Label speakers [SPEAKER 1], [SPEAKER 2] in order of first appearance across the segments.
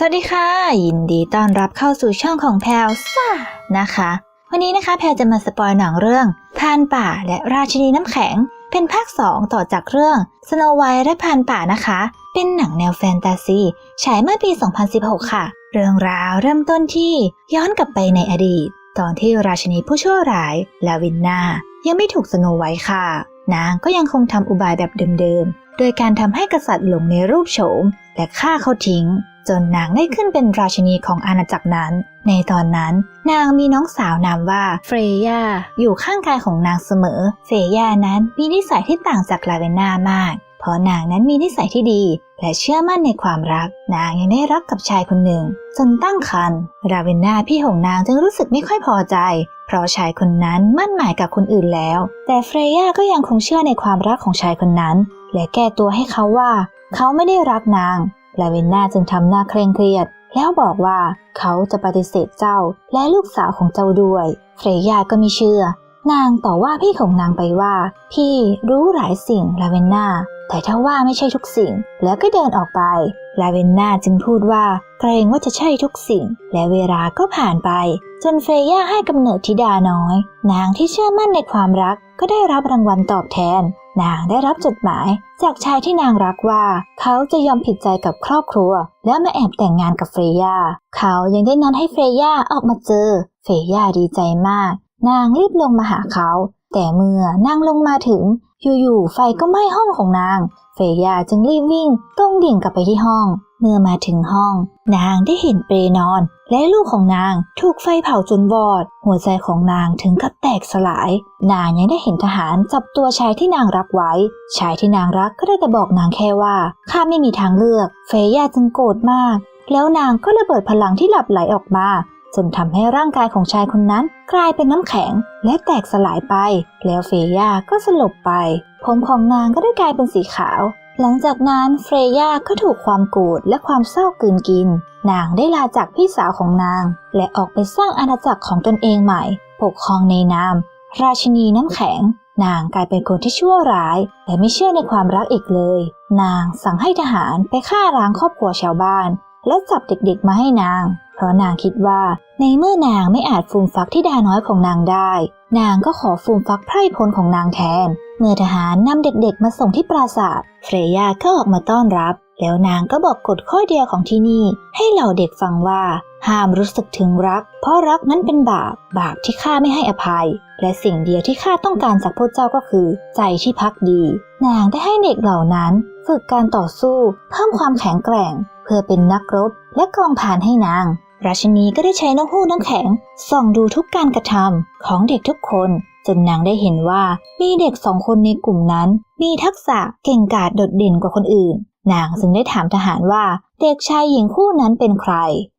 [SPEAKER 1] สวัสดีค่ะ ยินดีต้อนรับเข้าสู่ช่องของแพลวซ่านะคะ วันนี้นะคะแพลวจะมาสปอยหนังเรื่องพานป่าและราชินีน้ำแข็ง เป็นภาค 2 ต่อจากเรื่องสโนไวท์และพานป่านะคะ เป็นหนังแนวแฟนตาซีฉายเมื่อปี 2016 ค่ะ เรื่องราวเริ่มต้นที่ย้อนกลับไปในอดีต ตอนที่ราชินีผู้ชั่วร้ายลาวินนายังไม่ถูกสโนไวท์ค่ะ นางก็ยังคงทำอุบายแบบเดิมๆ โดยการทำให้กษัตริย์หลงในรูปโฉม และฆ่าเขาทิ้ง จนนางได้ขึ้นเป็นราชินีของอาณาจักรนั้น ในตอนนั้น นางมีน้องสาวนามว่าเฟรย่าอยู่ข้างกายของนางเสมอ เฟรย่านั้นมีนิสัยที่ต่างจากลาเวนนามาก เพราะนางนั้นมีนิสัยที่ดี และเชื่อมั่นในความรัก นางยังได้รักกับชายคนหนึ่ง จนตั้งครรภ์ราเวนนาพี่ของนางจึงรู้สึกไม่ค่อยพอใจเพราะชายคนนั้นมั่นหมายกับคนอื่นแล้ว แต่เฟรย่าก็ยังคงเชื่อในความรักของชายคนนั้น และแก้ตัวให้เขาว่า เขาไม่ได้รักนาง ลาเวนนาจึงทำหน้าเคร่งเครียด แล้วบอกว่าเขาจะปฏิเสธเจ้าและลูกสาวของเจ้าด้วย เฟรยาก็ไม่เชื่อ นางต่อว่าพี่ของนางไปว่า พี่รู้หลายสิ่งลาเวนนาแต่ถ้าว่าไม่ใช่ทุกสิ่ง แล้วก็เดินออกไป ลาเวนนาจึงพูดว่าเกรงว่าจะใช่ทุกสิ่ง และเวลาก็ผ่านไป จนเฟรย่าให้กำเนิดธิดาน้อย นางที่เชื่อมั่นในความรักก็ได้รับรางวัลตอบแทน นางได้รับจดหมายจากชายที่นางรักว่า เขาจะยอมผิดใจกับครอบครัว แล้วมาแอบแต่งงานกับเฟรย่าเขายังได้นัดให้เฟรย่าออกมาเจอ เฟรย่าดีใจมาก นางรีบลงมาหาเขา แต่เมื่อนางลงมาถึง อยู่ๆไฟก็ไหม้ห้องของนาง เฟรย่าจึงรีบวิ่งตรงดิ่งกลับไปที่ห้อง เมื่อมาถึงห้อง นางได้เห็นเปรนอน และลูกของนางถูกไฟเผาจนวอด หัวใจของนางถึงกับแตกสลาย นางยังได้เห็นทหารจับตัวชายที่นางรักไว้ ชายที่นางรักก็ได้แต่บอกนางแค่ว่าข้าไม่มีทางเลือก เฟย่าจึงโกรธมาก แล้วนางก็ระเบิดพลังที่หลับไหลออกมาจนทำให้ร่างกายของชายคนนั้นกลายเป็นน้ำแข็งและแตกสลายไป แล้วเฟย่าก็สลบไป ผมของนางก็ได้กลายเป็นสีขาว หลังจากนั้นเฟรย่าก็ถูกความโกรธและความเศร้ากลืนกิน นางได้ลาจากพี่สาวของนาง และออกไปสร้างอาณาจักรของตนเองใหม่ ปกครองในนาม ราชินีน้ำแข็ง นางกลายเป็นคนที่ชั่วร้าย และไม่เชื่อในความรักอีกเลย นางสั่งให้ทหารไปฆ่าล้างครอบครัวชาวบ้าน และจับเด็กๆมาให้นาง เพราะนางคิดว่าในเมื่อนางไม่อาจฟูมฟักที่ดาน้อยของนางได้ นางก็ขอฟูมฟักไพร่พลของนางแทน เมื่อทหารนำเด็กๆมาส่งที่ปราสาท เฟรย่าก็ออกมาต้อนรับ แล้วนางก็บอกกฎข้อเดียวของที่นี่ ให้เหล่าเด็กฟังว่า ห้ามรู้สึกถึงรัก เพราะรักนั้นเป็นบาป บาปที่ข้าไม่ให้อภัย และสิ่งเดียวที่ข้าต้องการจากพวกเจ้าก็คือ ใจที่พักดี นางได้ให้เด็กเหล่านั้น ฝึกการต่อสู้ เพิ่มความแข็งแกร่ง เพื่อเป็นนักรบ และกองผ่านให้นางราชินีก็ได้ใช้นกฮูน้ำแข็งส่องดูทุกการกระทำของเด็กทุกคน จนนางได้เห็นว่ามีเด็กสองคนในกลุ่มนั้น มีทักษะเก่งกาจโดดเด่นกว่าคนอื่น นางจึงได้ถามทหารว่า เด็กชายหญิงคู่นั้นเป็นใคร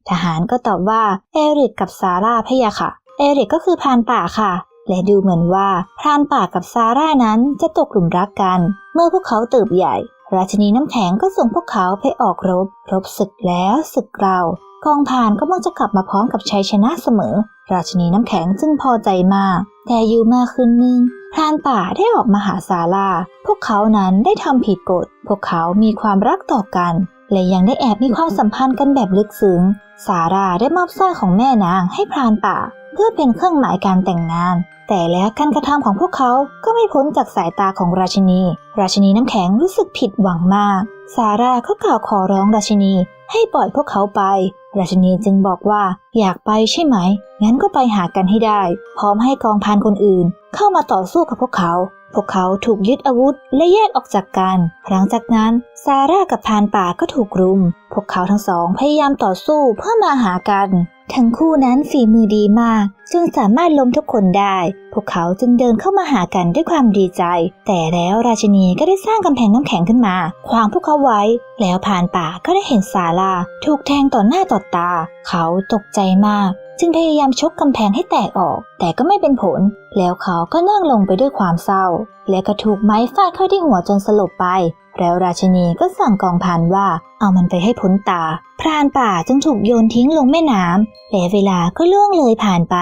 [SPEAKER 1] ทหารก็ตอบว่าเอริกกับซาร่าพะยะค่ะ เอริกก็คือพรานป่าค่ะ และดูเหมือนว่าพรานป่ากับซาร่านั้นจะตกหลุมรักกัน เมื่อพวกเขาเติบใหญ่ราชินีน้ำแข็งก็ส่งพวกเขาไปออกรบ รบศึกแล้วศึกเรา กองผ่านก็มักจะกลับมาพร้อมกับชัยชนะเสมอ ราชนีน้ำแข็งจึงพอใจมาก แต่อยู่มาคืนนึงพรานป่าได้ออกมาหาซาราพวกเขานั้นได้ทำผิดกฎ พวกเขามีความรักต่อกัน และยังได้แอบมีความสัมพันธ์กันแบบลึกซึ้งซาราได้มอบสร้อยของแม่นางให้พรานป่า เพื่อเป็นเครื่องหมายการแต่งงาน แต่แล้วการกระทำของพวกเขาก็ไม่พ้นจากสายตาของราชินี ราชินีน้ำแข็งรู้สึกผิดหวังมาก ซาร่าก็กล่าวขอร้องราชินีให้ปล่อยพวกเขาไป ราชินีจึงบอกว่าอยากไปใช่ไหม งั้นก็ไปหากันให้ได้ พร้อมให้กองพันคนอื่น เข้ามาต่อสู้กับพวกเขา พวกเขาถูกยึดอาวุธและแยกออกจากกัน หลังจากนั้นซาร่ากับพานป่าก็ถูกรุม พวกเขาทั้งสองพยายามต่อสู้เพื่อมาหากัน ทั้งคู่นั้นฝีมือดีมากจึงสามารถล้มทุกคนได้ พวกเขาจึงเดินเข้ามาหากันด้วยความดีใจ แต่แล้วราชินีก็ได้สร้างกำแพงน้ำแข็งขึ้นมาขวางพวกเขาไว้ แล้วผ่านป่าก็ได้เห็นซาราถูกแทงต่อหน้าต่อตา เขาตกใจมาก จึงพยายามชกกำแพงให้แตกออก แต่ก็ไม่เป็นผล แล้วเขาก็นั่งลงไปด้วยความเศร้า และก็ถูกไม้ฟาดเข้าที่หัวจนสลบไป แล้วราชินีก็สั่งกองพันว่า เอามันไปให้พ้นตา พรานป่าจึงถูกโยนทิ้งลงแม่น้ำและเวลาก็ล่วงเลยผ่านไป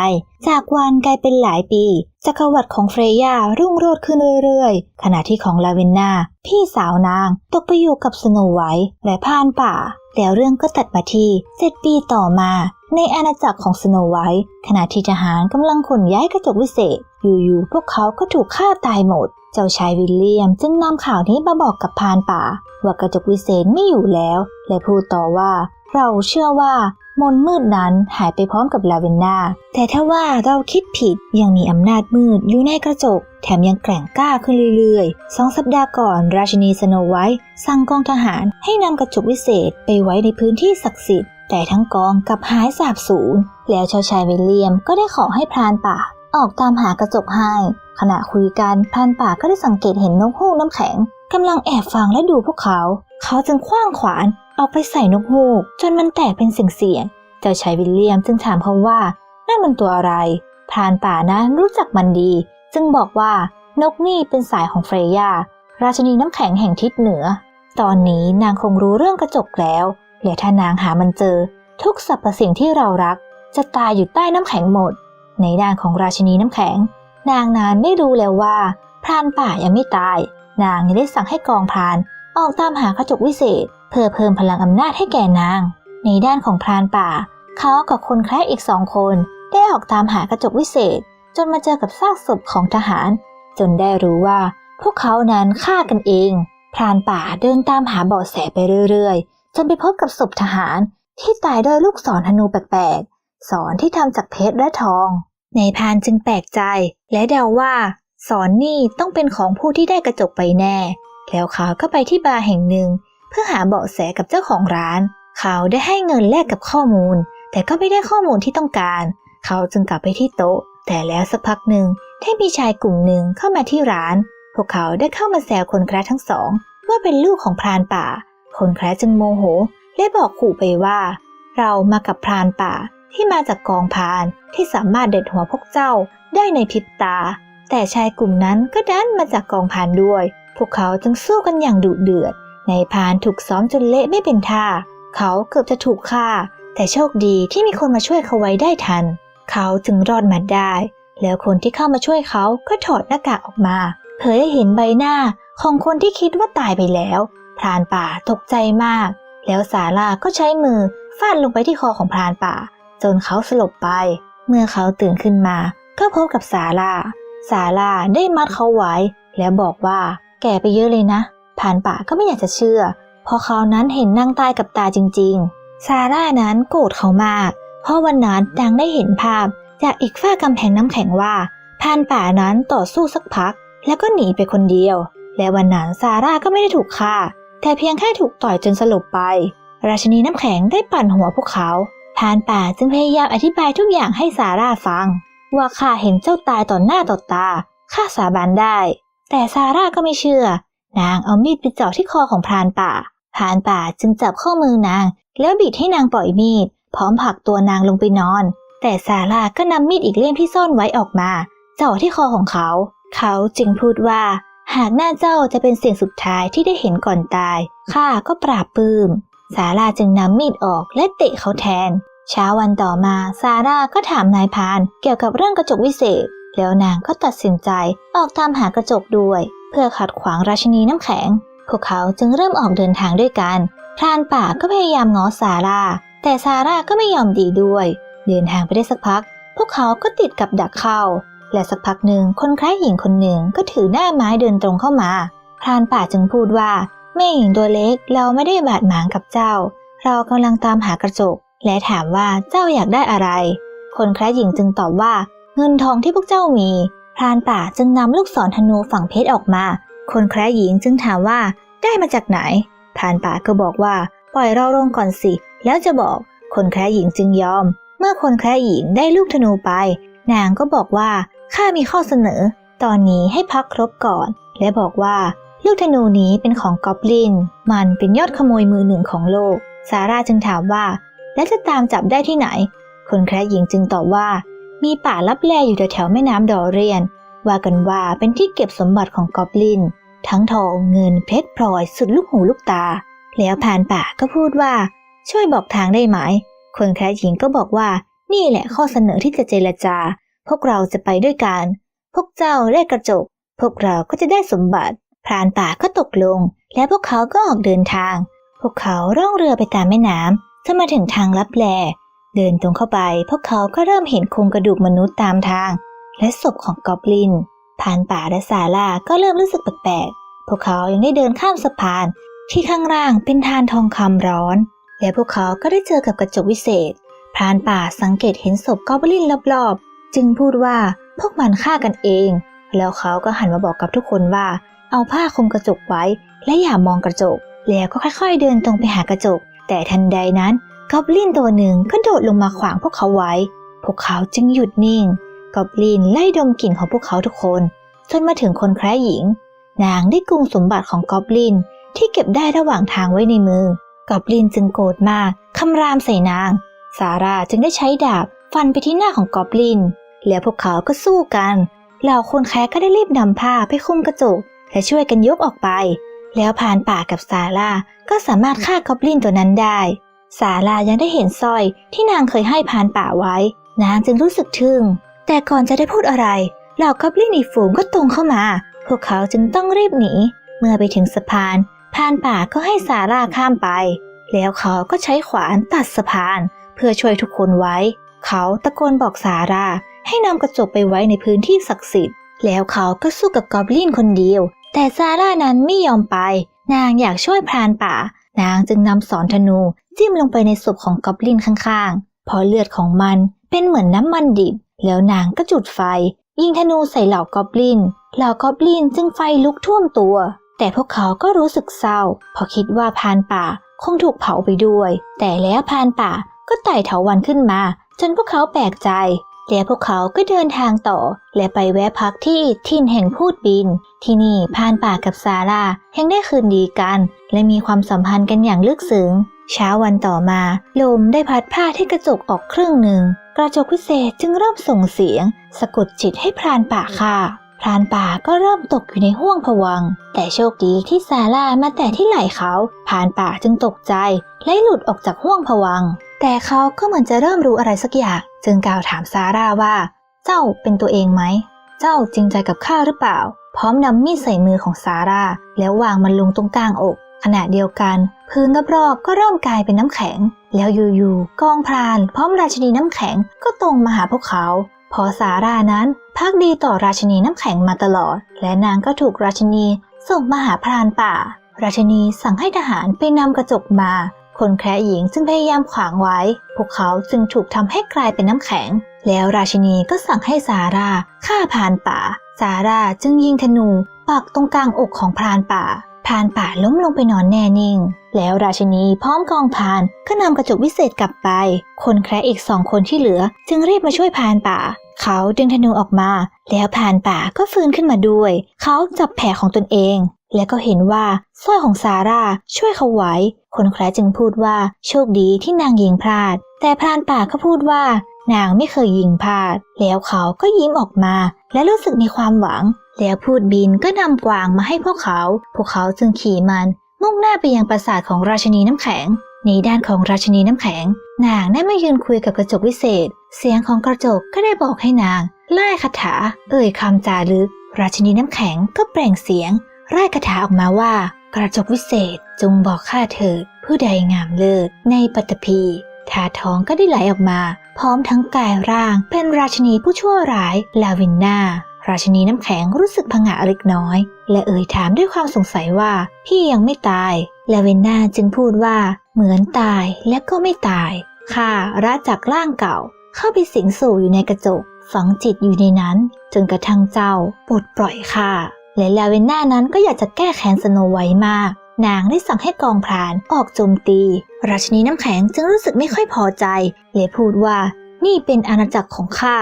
[SPEAKER 1] จากวันกลายเป็นหลายปีจักรวรรดิของเฟรย่ารุ่งโรจน์ขึ้นเรื่อยๆ ขณะที่ของลาเวนนาพี่สาวนางตกไปอยู่กับสโนไวท์และพรานป่า แล้วเรื่องก็ตัดมาที่เจ็ดปีต่อมา ในอาณาจักรของสโนไวท์ขณะที่ทหารกำลังขนย้ายกระจกวิเศษ อยู่ๆพวกเขาก็ถูกฆ่าตายหมด เจ้าชายวิลเลียมจึงนำข่าวนี้มาบอกกับพรานป่า ว่ากระจกวิเศษไม่อยู่แล้ว และพูดต่อว่า เราเชื่อว่ามนมืดนั้นหายไปพร้อมกับลาเวนนาแต่ถ้าว่าเราคิดผิดยังมีอำนาจมืดอยู่ในกระจก แถมยังแกร่งกล้าขึ้นเรื่อยๆสองสัปดาห์ก่อน ราชินีสโนไวท์สั่งกองทหารให้นำกระจกวิเศษไปไว้ในพื้นที่ศักดิ์สิทธิ์แต่ทั้งกองกลับหายสาบสูญแล้วเจ้าชายวิลเลียมก็ได้ขอให้พรานป่า ออกตามหากระจกให้ขณะคุยกันพรานป่าก็ได้สังเกตเห็นนกฮูกน้ำแข็ง กำลังแอบฟังและดูพวกเขา เขาจึงคว้างขวานเอาไปใส่นกฮูก จนมันแตกเป็นเสียงๆเจ้าชายวิลเลียมจึงถามเขาว่านั่นมันตัวอะไรพรานป่านั้นรู้จักมันดี จึงบอกว่านกนี่เป็นสายของเฟรยาราชินีน้ำแข็งแห่งทิศเหนือ ตอนนี้นางคงรู้เรื่องกระจกแล้วและถ้านางหามันเจอ ทุกสรรพสิ่งที่เรารัก จะตายอยู่ใต้น้ำแข็งหมด ในด้านของราชินีน้ำแข็ง นางนานได้รู้แล้วว่าพรานป่ายังไม่ตาย นางยังได้สั่งให้กองพรานออกตามหากระจกวิเศษ เพื่อเพิ่มพลังอำนาจให้แก่นาง ในด้านของพรานป่า เขากับคนแคระอีกสองคน ได้ออกตามหากระจกวิเศษ จนมาเจอกับซากศพของทหาร จนได้รู้ว่าพวกเขานั้นฆ่ากันเอง พรานป่าเดินตามหาเบาะแสไปเรื่อยๆ จนไปพบกับศพทหารที่ตายด้วยลูกศรธนูแปลกๆ สอนที่ทำจากเพชรและทอง ในพรานจึงแปลกใจและเดาว่า สอนนี่ต้องเป็นของผู้ที่ได้กระจกไปแน่ แล้วเขาก็ไปที่บาร์แห่งหนึ่ง เพื่อหาเบาะแสกับเจ้าของร้าน เขาได้ให้เงินแลกกับข้อมูล แต่ก็ไม่ได้ข้อมูลที่ต้องการ เขาจึงกลับไปที่โต๊ะ แต่แล้วสักพักหนึ่งได้มีชายกลุ่มหนึ่งเข้ามาที่ร้าน พวกเขาได้เข้ามาแซวคนแคระทั้งสอง ว่าเป็นลูกของพรานป่า คนแคระจึงโมโห และบอกขู่ไปว่า เรามากับพรานป่าที่มาจากกองพรานที่สามารถเด็ดหัวพวกเจ้าได้ในพริบตา แต่ชายกลุ่มนั้นก็ดันมาจากกองพานด้วย พวกเขาจึงสู้กันอย่างดุเดือด ในพานถูกซ้อมจนเละไม่เป็นท่า เขาเกือบจะถูกฆ่า แต่โชคดีที่มีคนมาช่วยเขาไว้ได้ทัน เขาจึงรอดมาได้ แล้วคนที่เข้ามาช่วยเขาก็ถอดหน้ากากออกมา เผยให้เห็นใบหน้าของคนที่คิดว่าตายไปแล้ว พรานป่าตกใจมาก แล้วสาลาก็ใช้มือฟาดลงไปที่คอของพรานป่า จนเขาสลบไป เมื่อเขาตื่นขึ้นมา ก็พบกับสาลา สาลาได้มัดเขาไว้ แล้วบอกว่าแก่ไปเยอะเลยนะพรานป่าก็ไม่อยากจะเชื่อเพราะเขานั้นเห็นนางตายกับตาจริง ๆ ซาร่านั้นโกรธเขามาก เพราะวันนั้นนางได้เห็นภาพ จากอีกฝ้ากำแพงน้ำแข็งว่าพรานป่านั้นต่อสู้สักพัก แล้วก็หนีไปคนเดียว และวันนั้นซาร่าก็ไม่ได้ถูกฆ่า แต่เพียงแค่ถูกต่อยจนสลบไป ราชินีน้ำแข็งได้ปั่นหัวพวกเขาพรานป่าจึงพยายามอธิบายทุกอย่างให้ซาร่าฟัง ว่าข้าเห็นเจ้าตายต่อหน้าต่อตาข้าสาบานได้ แต่ซาร่าก็ไม่เชื่อ นางเอามีดไปเจาะที่คอของพรานป่า พรานป่าจึงจับข้อมือนาง แล้วบิดให้นางปล่อยมีด พร้อมผลักตัวนางลงไปนอน แต่ซาร่าก็นำมีดอีกเล่มที่ซ่อนไว้ออกมา เจาะที่คอของเขา เขาจึงพูดว่า หากหน้าเจ้าจะเป็นเสิ่งสุดท้ายที่ได้เห็นก่อนตายข้าก็ปราบปลื้มซาร่าจึงนำมีดออกและเตะเขาแทน เช้าวันต่อมาซาร่าก็ถามนายพานเกี่ยวกับเรื่องกระจกวิเศษ แล้วนางก็ตัดสินใจออกตามหากระจกด้วย เพื่อขัดขวางราชินีน้ำแข็ง พวกเขาจึงเริ่มออกเดินทางด้วยกันพรานป่าก็พยายามง้อซาร่า แต่ซาร่าก็ไม่ยอมดีด้วย เดินทางไปได้สักพัก พวกเขาก็ติดกับดักเข้า และสักพักหนึ่งคนคล้ายหญิงคนหนึ่งก็ถือหน้าไม้เดินตรงเข้ามาพรานป่าจึงพูดว่าแม่หญิงตัวเล็กเราไม่ได้บาดหมางกับเจ้า เรากำลังตามหากระจก และถามว่าเจ้าอยากได้อะไร คนแคล้ายหญิงจึงตอบว่า เงินทองที่พวกเจ้ามี พรานป่าจึงนำลูกศรธนูฝั่งเพชรออกมา คนแคระหญิงจึงถามว่าได้มาจากไหน พรานป่าก็บอกว่า ปล่อยเราลงก่อนสิ แล้วจะบอก คนแคระหญิงจึงยอม เมื่อคนแคระหญิงได้ลูกธนูไป นางก็บอกว่าข้ามีข้อเสนอ ตอนนี้ให้พักครบก่อน และบอกว่า ลูกธนูนี้เป็นของกอบลิน มันเป็นยอดขโมยมือหนึ่งของโลก ซาร่าจึงถามว่า และจะตามจับได้ที่ไหน คนแคระหญิงจึงตอบว่า มีป่าลับแลอยู่แถวๆแม่น้ำดอเรียน ว่ากันว่าเป็นที่เก็บสมบัติของกอบลิน ทั้งทองเงินเพชรพลอยสุดลูกหูลูกตา แล้วพรานป่าก็พูดว่า ช่วยบอกทางได้ไหม คนแคระหญิงก็บอกว่า นี่แหละข้อเสนอที่จะเจรจา พวกเราจะไปด้วยกัน พวกเจ้าได้กระจก พวกเราก็จะได้สมบัติพรานป่าก็ตกลง และพวกเขาก็ออกเดินทาง พวกเขาร่องเรือไปตามแม่น้ำ จนมาถึงทางลับแล เดินตรงเข้าไป พวกเขาก็เริ่มเห็นโครงกระดูกมนุษย์ตามทาง และศพของกอบลินพรานป่าและซาร่าก็เริ่มรู้สึกแปลกๆ พวกเขายังได้เดินข้ามสะพาน ที่ข้างล่างเป็นทานทองคำร้อน และพวกเขาก็ได้เจอกับกระจกวิเศษพรานป่าสังเกตเห็นศพกอบลินรอบๆ จึงพูดว่าพวกมันฆ่ากันเอง แล้วเขาก็หันมาบอกกับทุกคนว่า เอาผ้าคลุมกระจกไว้ และอย่ามองกระจก แล้วก็ค่อยๆ เดินตรงไปหากระจก แต่ทันใดนั้นกอบลินตัวหนึ่งก็โดดลงมาขวางพวกเขาไว้ พวกเขาจึงหยุดนิ่ง กอบลินไล่ดมกลิ่นของพวกเขาทุกคน จนมาถึงคนแคร์หญิง นางได้กุมสมบัติของกอบลินที่เก็บได้ระหว่างทางไว้ในมือ กอบลินจึงโกรธมาก คำรามใส่นาง ซาร่าจึงได้ใช้ดาบฟันไปที่หน้าของกอบลิน แล้วพวกเขาก็สู้กัน เหล่าคนแคร์ก็ได้รีบนำผ้าไปคลุมกระจกและช่วยกันยกออกไป แล้วพรานป่ากับซาร่า ก็สามารถฆ่ากอบลินตัวนั้นได้ซาร่ายังได้เห็นสร้อยที่นางเคยให้พานป่าไว้ นางจึงรู้สึกทึ่ง แต่ก่อนจะได้พูดอะไรเหล่ากอบลินอีกฝูงก็ตรงเข้ามา พวกเขาจึงต้องรีบหนี เมื่อไปถึงสะพานพานป่าก็ให้ซาร่าข้ามไป แล้วเขาก็ใช้ขวานตัดสะพาน เพื่อช่วยทุกคนไว้ เขาตะโกนบอกซาร่าให้นำกระจกไปไว้ในพื้นที่ศักดิ์สิทธิ์ แล้วเขาก็สู้กับกอบลินคนเดียว แต่ซาร่านั้นไม่ยอมไป นางอยากช่วยพรานป่า นางจึงนำสอนธนูจิ้มลงไปในศพของกอบลินข้างๆพราะเลือดของมันเป็นเหมือนน้ำมันดิบ แล้วนางก็จุดไฟ ยิงธนูใส่เหล่ากอบลิน เหล่ากอบลินจึงไฟลุกท่วมตัว แต่พวกเขาก็รู้สึกเศร้าเพราะคิดว่าพานป่าคงถูกเผาไปด้วย แต่แล้วพานป่าก็ไต่เถาวันขึ้นมา จนพวกเขาแปลกใจ และพวกเขาก็เดินทางต่อ และไปแวะพักที่ทินแห่งพูดบิน ที่นี่พรานป่ากับซาร่ายังได้คืนดีกัน และมีความสัมพันธ์กันอย่างลึกซึ้งเช้าวันต่อมา ลมได้พัดผ้าที่กระจกออกครึ่งหนึ่ง กระจกพิเศษจึงเริ่มส่งเสียง สะกดจิตให้พรานป่าฆ่าพรานป่าก็เริ่มตกอยู่ในห้วงผวัง แต่โชคดีที่ซาร่ามาแต่ที่ไหล่เขาพรานป่าจึงตกใจ และหลุดออกจากห้วงผวัง แต่เขาก็เหมือนจะเริ่มรู้อะไรสักอย่าง จึงกล่าวถามซาร่าว่า เจ้าเป็นตัวเองไหม เจ้าจริงใจกับข้าหรือเปล่า พร้อมนำมีดใส่มือของซาร่า แล้ววางมันลงตรงกลางอก ขณะเดียวกัน พื้นรอบๆก็เริ่มกลายเป็นน้ำแข็ง แล้วอยู่ๆกองพราน พร้อมราชินีน้ำแข็งก็ตรงมาหาพวกเขาพอซาร่านั้นพักดีต่อราชินีน้ำแข็งมาตลอด และนางก็ถูกราชินีส่งมาหาพรานป่า ราชินีสั่งให้ทหารไปนำกระจกมา คนแคร์หญิงจึงพยายามขวางไว้ พวกเขาจึงถูกทำให้กลายเป็นน้ำแข็ง แล้วราชินีก็สั่งให้ซาร่าฆ่าพานป่า ซาร่าจึงยิงธนูปักตรงกลางอกของพรานป่าพรานป่าล้มลงไปนอนแน่นิ่ง แล้วราชินีพร้อมกองพานก็นำกระจกวิเศษกลับไป คนแคร์อีกสองคนที่เหลือ จึงรีบมาช่วยพรานป่า เขาดึงธนูออกมา แล้วพรานป่าก็ฟื้นขึ้นมาด้วย เขาจับแผลของตนเอง และก็เห็นว่าสร้อยของซาร่าช่วยเขาไว้ คนแคร์จึงพูดว่าโชคดีที่นางยิงพลาด แต่พรานป่าก็พูดว่า นางไม่เคยยิงพลาด แล้วเขาก็ยิ้มออกมา และรู้สึกมีความหวัง แล้วพูดบินก็นำกวางมาให้พวกเขา พวกเขาจึงขี่มัน มุ่งหน้าไปยังปราสาทของราชินีน้ำแข็ง ในด้านของราชินีน้ำแข็ง นางได้มายืนคุยกับกระจกวิเศษ เสียงของกระจกก็ได้บอกให้นางไล่คาถา เอ่ยคำจารึก ราชินีน้ำแข็งก็เปลงเสียง ไล่คาถาออกมาว่า กระจกวิเศษจงบอกข้าเถิดผู้ใดงามเลิศในปัตตภีถาท้องก็ได้ไหลออกมา พร้อมทั้งกายร่าง เป็นราชนีผู้ชั่วร้ายลาวินนาราชนีน้ำแข็งรู้สึกผงะเล็กน้อย และเอ่ยถามด้วยความสงสัยว่า พี่ยังไม่ตายลาเวนนาจึงพูดว่า เหมือนตายและก็ไม่ตายข้าระจากร่างเก่า เข้าไปสิงสู่อยู่ในกระจก ฝังจิตอยู่ในนั้น จนกระทั่งเจ้าปลดปล่อยข้า และลาเวนนานั้นก็อยากจะแก้แค้นสโนไวท์มาก นางได้สั่งให้กองพรานออกโจมตี ราชนีน้ำแข็งจึงรู้สึกไม่ค่อยพอใจเลยพูดว่านี่เป็นอาณาจักรของข้า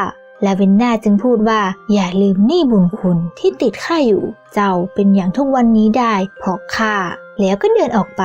[SPEAKER 1] ลาเวนนาจึงพูดว่า อย่าลืมหนี้บุญคุณที่ติดข้าอยู่ เจ้าเป็นอย่างทุกวันนี้ได้เพราะข้าแล้วก็เดินออกไป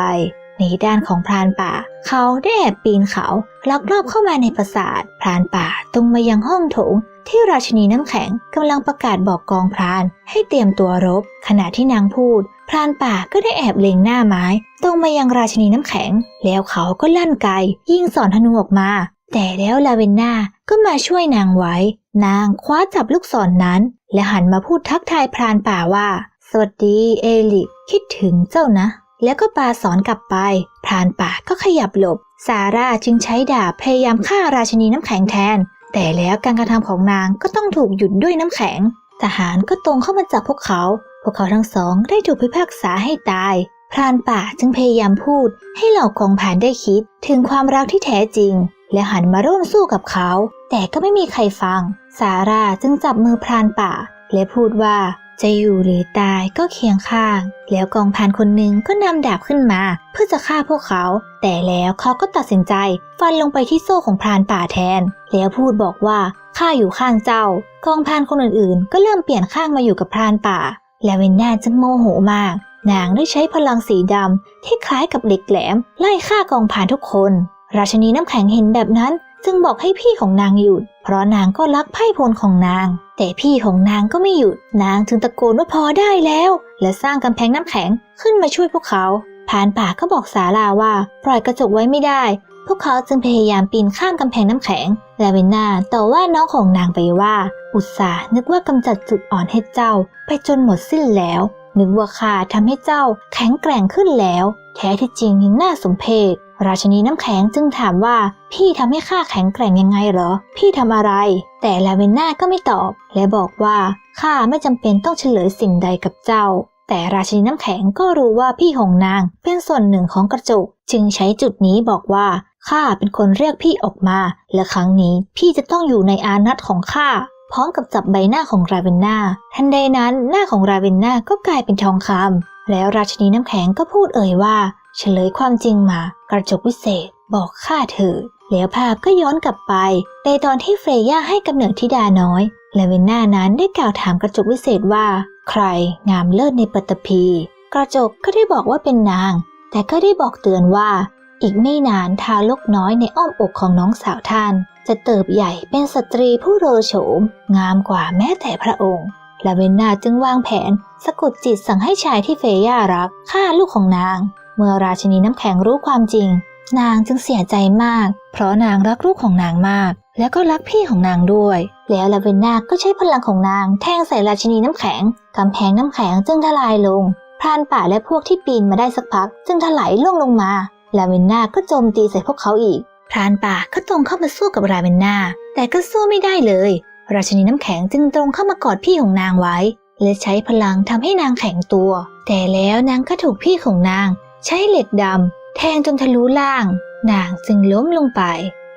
[SPEAKER 1] ในด้านของพรานป่า เขาได้แอบปีนเขาลักลอบเข้ามาในปราสาทพรานป่าตรงมายังห้องโถง ที่ราชินีน้ำแข็งกำลังประกาศบอกกองพราน ให้เตรียมตัวรบ ขณะที่นางพูด พรานป่าก็ได้แอบเล็งหน้าไม้ ตรงมายังราชินีน้ำแข็ง แล้วเขาก็ลั่นไกยิงสอนธนูออกมา แต่แล้วลาเวนนาก็มาช่วยนางไว้ นางคว้าจับลูกศรนนั้น และหันมาพูดทักทายพรานป่าว่า สวัสดีเอลิคิดถึงเจ้านะ แล้วก็ปาสอนกลับไป พรานป่าก็ขยับหลบ ซาร่าจึงใช้ดาบพยายามฆ่าราชินีน้ำแข็งแทน แต่แล้วการกระทำของนางก็ต้องถูกหยุดด้วยน้ำแข็ง ทหารก็ตรงเข้ามาจับพวกเขา พวกเขาทั้งสองได้ถูกพิพากษาให้ตาย พรานป่าจึงพยายามพูด ให้เหล่ากองผ่านได้คิดถึงความรักที่แท้จริง และหันมาร่วมสู้กับเขา แต่ก็ไม่มีใครฟัง ซาร่าจึงจับมือพรานป่า และพูดว่า จะอยู่หรือตายก็เคียงข้าง แล้วกองพันคนหนึ่งก็นำดาบขึ้นมา เพื่อจะฆ่าพวกเขา แต่แล้วเขาก็ตัดสินใจ ฟันลงไปที่โซ่ของพรานป่าแทน แล้วพูดบอกว่าข้าอยู่ข้างเจ้ากองพันคนอื่นๆ ก็เริ่มเปลี่ยนข้างมาอยู่กับพรานป่าและเวนนาจึงโมโหมาก นางได้ใช้พลังสีดำที่คล้ายกับเหล็กแหลม ไล่ฆ่ากองพันทุกคน ราชนีน้ำแข็งเห็นแบบนั้น จึงบอกให้พี่ของนางหยุด เพราะนางก็รักไพ่พลของนาง แต่พี่ของนางก็ไม่หยุด นางจึงตะโกนว่าพอได้แล้ว และสร้างกำแพงน้ำแข็งขึ้นมาช่วยพวกเขาผานป่าก็บอกสาลาว่า ปล่อยกระจกไว้ไม่ได้ พวกเขาจึงพยายามปีนข้ามกำแพงน้ำแข็งและเวนนาต่อว่าน้องของนางไปว่า อุตส่าห์นึกว่ากำจัดจุดอ่อนให้เจ้า ไปจนหมดสิ้นแล้ว นึกว่าข้าทำให้เจ้าแข็งแกร่งขึ้นแล้ว แท้ที่จริงยังน่าสมเพช ราชนีน้ำแข็งจึงถามว่า พี่ทำให้ข้าแข็งแกร่งยังไงเหรอ พี่ทำอะไร แต่ลาเวนน่าก็ไม่ตอบ และบอกว่าข้าไม่จำเป็นต้องเฉลยสิ่งใดกับเจ้า แต่ราชินีน้ำแข็งก็รู้ว่าพี่ของนางเป็นส่วนหนึ่งของกระจก จึงใช้จุดนี้บอกว่าข้าเป็นคนเรียกพี่ออกมา และครั้งนี้พี่จะต้องอยู่ในอานัตของข้าพร้อมกับจับใบหน้าของราเวนนาทันใดนั้นหน้าของราเวนนาก็กลายเป็นทองคำแล้วราชินีน้ำแข็งก็พูดเอ่ยว่า เฉลยความจริงมากระจกวิเศษบอกข้าเถิดแล้วภาพก็ย้อนกลับไป ในตอนที่เฟรย่าให้กำเนิดธิดาน้อยและเวนนานั้นได้กล่าวถามกระจกวิเศษว่า ใครงามเลิศในปัตตภีกระจกก็ได้บอกว่าเป็นนาง แต่ก็ได้บอกเตือนว่า อีกไม่นานทารกน้อยในอ้อมอกของน้องสาวท่าน จะเติบใหญ่เป็นสตรีผู้โรโฉม งามกว่าแม้แต่พระองค์ลาเวนนาจึงวางแผน สะกดจิตสั่งให้ชายที่เฟย่ารักฆ่าลูกของนาง เมื่อราชินีน้ำแข็งรู้ความจริง นางจึงเสียใจมาก เพราะนางรักลูกของนางมาก แล้วก็รักพี่ของนางด้วย แล้วลาเวนนาก็ใช้พลังของนางแทงใส่ราชินีน้ำแข็งกำแพงน้ำแข็งจึงทลายลงพรานป่าและพวกที่ปีนมาได้สักพัก จึงถลายล่วงลงมา ลาเวนนาก็โจมตีใส่พวกเขาอีก พรานป่าก็ตรงเข้ามาสู้กับลาเวนนา แต่ก็สู้ไม่ได้เลย ราชินีน้ำแข็งจึงตรงเข้ามากอดพี่ของนางไว้ และใช้พลังทำให้นางแข็งตัว แต่แล้วนางก็ถูกพี่ของนาง ใช้เหล็กดำแทงจนทะลุล่าง นางจึงล้มลงไป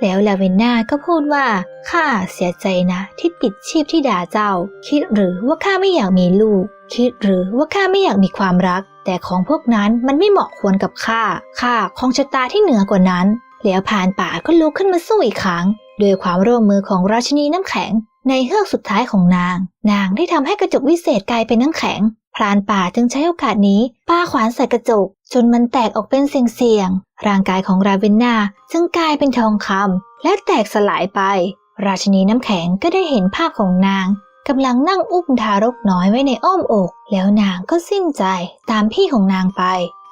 [SPEAKER 1] แล้วลาเวนนาก็พูดว่าข้าเสียใจนะที่ปิดชีพที่ด่าเจ้า คิดหรือว่าข้าไม่อยากมีลูก คิดหรือว่าข้าไม่อยากมีความรัก แต่ของพวกนั้นมันไม่เหมาะควรกับข้าข้าของชะตาที่เหนือกว่านั้นแล้วผ่านป่าก็ลุกขึ้นมาสู้อีกครั้งด้วยความร่วมมือของราชินีน้ำแข็ง ในเฮือกสุดท้ายของนาง นางได้ทำให้กระจกวิเศษกลายเป็นน้ำแข็ง พรานป่าจึงใช้โอกาสนี้ปาขวานใส่กระจก จนมันแตกออกเป็นเสียงๆ ร่างกายของราเวนนาจึงกลายเป็นทองคำและแตกสลายไป ราชินีน้ำแข็งก็ได้เห็นภาพของนางกำลังนั่งอุ้มทารกน้อยไว้ในอ้อมอก แล้วนางก็สิ้นใจตามพี่ของนางไป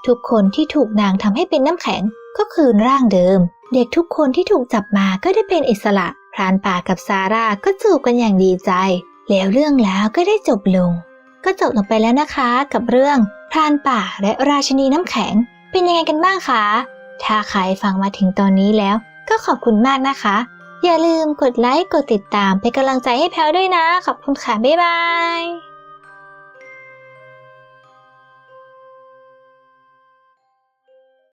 [SPEAKER 1] ทุกคนที่ถูกนางทำให้เป็นน้ำแข็งก็คืนร่างเดิม เด็กทุกคนที่ถูกจับมาก็ได้เป็นอิสระพรานป่ากับซาร่าก็จูบกันอย่างดีใจ แล้วเรื่องแล้วก็ได้จบลง ก็จบลงไปแล้วนะคะกับเรื่อง พรานป่าและราชินีน้ำแข็งเป็นยังไงกันบ้างคะ ถ้าใครฟังมาถึงตอนนี้แล้ว ก็ขอบคุณมากนะคะ อย่าลืมกดไลค์ กดติดตามเป็นกำลังใจให้แพลวด้วยนะ ขอบคุณค่ะ บ๊ายบาย